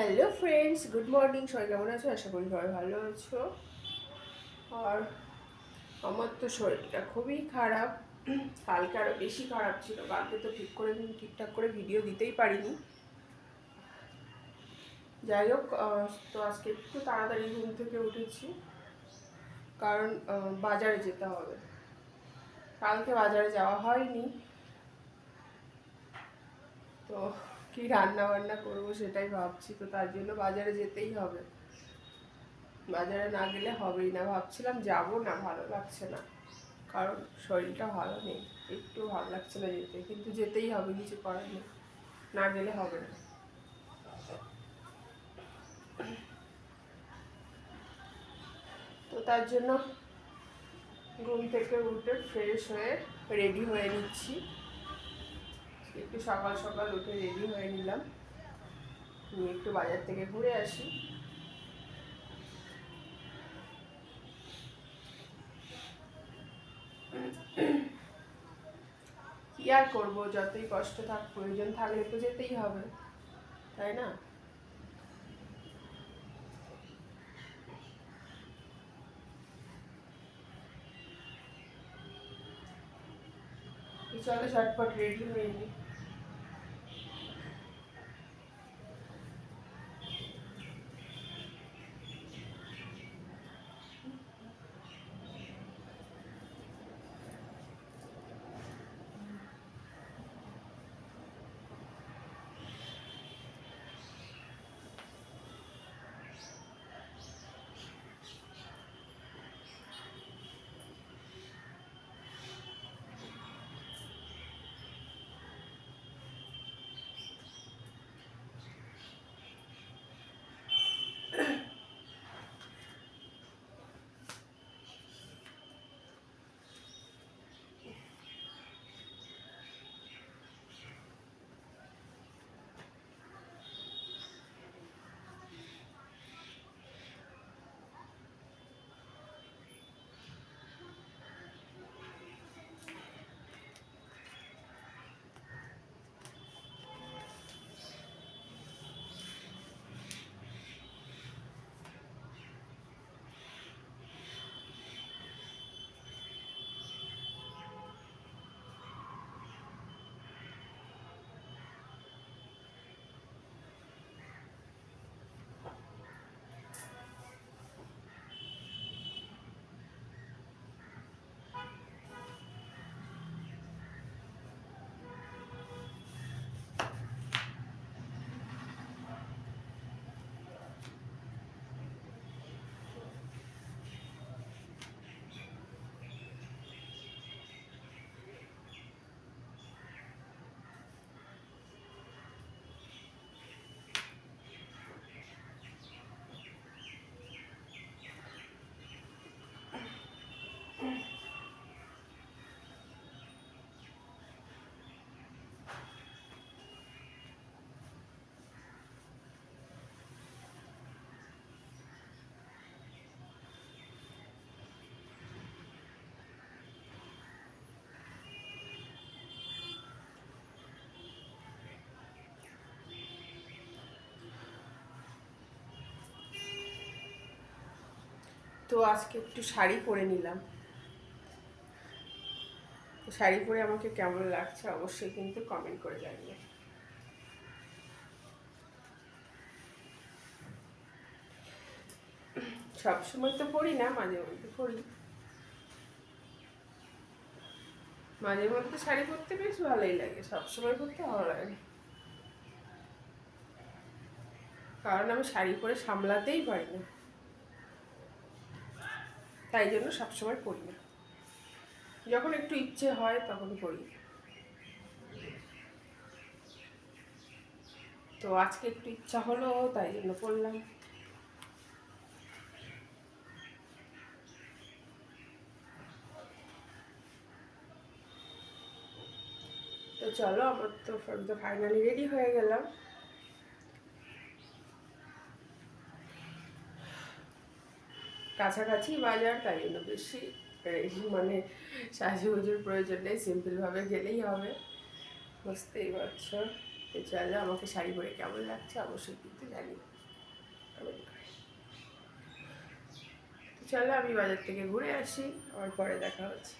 Hello friends good morning সবাই কেমন আছো? আশা করি সবাই ভালো আছো। আর আমার তো শরীরটা খুবই খারাপ। কালকে আরও বেশি খারাপ ছিল। কালকে তো ঠিক করে, ঠিকঠাক করে ভিডিও দিতেই পারিনি। যাই হোক তো আজকে একটু তাড়াতাড়ি ঘুম থেকে উঠেছি। কারণ বাজারে যেতে হবে। কালকে বাজারে যাওয়া হয়নি। তো কি রান্না বান্না করব সেটাই ভাবছি, তো তার জন্য বাজারে যেতেই হবে। বাজারে না গেলে হবেই না। ভাবছিলাম যাব না, ভালো লাগছে না। কারণ শরীরটা ভালো নেই, একটু ভালো লাগছে না যেতে। কিন্তু যেতেই হবে, কিছু করার নেই। না গেলে হবে না। তো তার জন্য ঘুম থেকে উঠে ফ্রেশ হয়ে রেডি হয়ে নিচ্ছি। একটু সকাল সকাল উঠে রেডি হয়ে নিলাম। নিয়ে একটু বাজার থেকে ঘুরে আসি। কি আর করব? যতই কষ্ট থাক, প্রয়োজন থাকলে তো যেতেই হবে, তাই না? চলো ঝটপট রেডি হয়ে নি? তো আজকে একটু শাড়ি পরে নিলাম। শাড়ি পরে আমাকে কেমন লাগছে অবশ্যই কিন্তু কমেন্ট করে জানিয়ে সবসময় তো পড়ি না, মাঝে মধ্যে পড়ি মাঝে মধ্যে শাড়ি পরতে বেশ ভালোই লাগে সবসময় পরতে ভালো লাগে। কারণ আমি শাড়ি পরে সামলাতেই পারি না। তাই জন্য সবসময় পড়ি না। যখন একটু ইচ্ছে হয় তখন পড়ি। তো আজকে একটু ইচ্ছা হলো, তাই জন্য পড়লাম। তো চলো, আমার তো ফাইনালি রেডি হয়ে গেলাম। কাছাকাছি বাজার, তাই জন্য বেশি মানে সাজুগুজুর প্রয়োজন নেই সিম্পলভাবে গেলেই হবে। বুঝতেই পারছ? তো চলো, আমাকে শাড়ি পরে কেমন লাগছে অবশ্যই কিন্তু জানি। চলো, আমি বাজার থেকে ঘুরে আসি আমার পরে দেখা হচ্ছে।